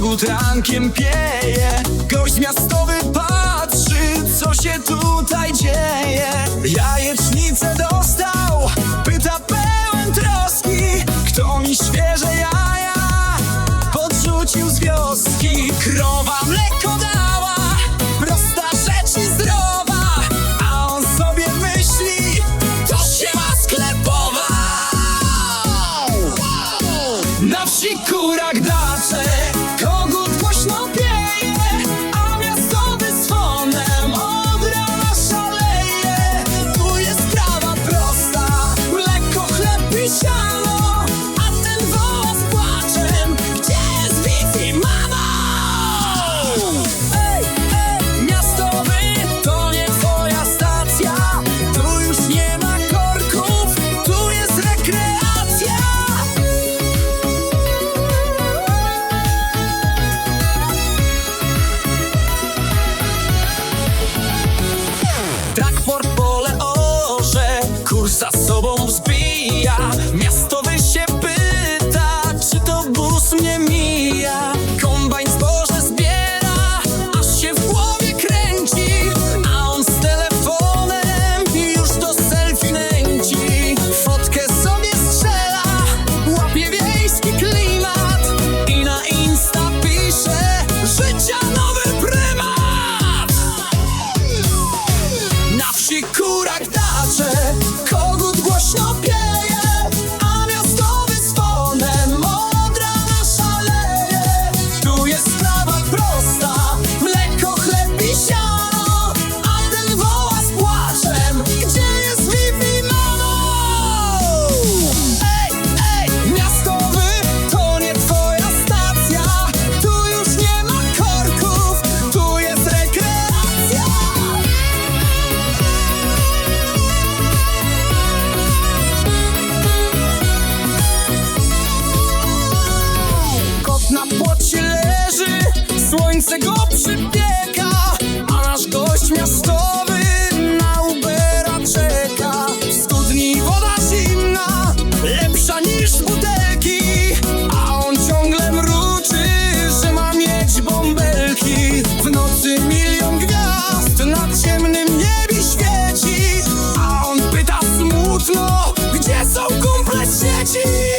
Kogut rankiem pieje Gość miastowy patrzy Co się tutaj dzieje. Jajecznicę dostał Pyta pełen troski Kto mi świeże jaja Podrzucił z wioski. Krowa mleko dała Prosta rzecz i zdrowa A on sobie myśli To się ma sklepował na wsi kurak dacze, za sobą zbija. Miastowy się pyta, czy to bus mnie mija. Kombajn zboże zbiera, aż się w głowie kręci. A on z telefonem już do selfie nęci. Fotkę sobie strzela, łapie wiejski klimat. I na Insta pisze, życia nowy prymat. Na wsi kurak Słońce go przypieka A nasz gość miastowy Na Ubera czeka W studni woda zimna Lepsza niż butelki A on ciągle mruczy Że ma mieć bąbelki W nocy milion gwiazd Na ciemnym niebie świeci A on pyta smutno Gdzie są kumple sieci?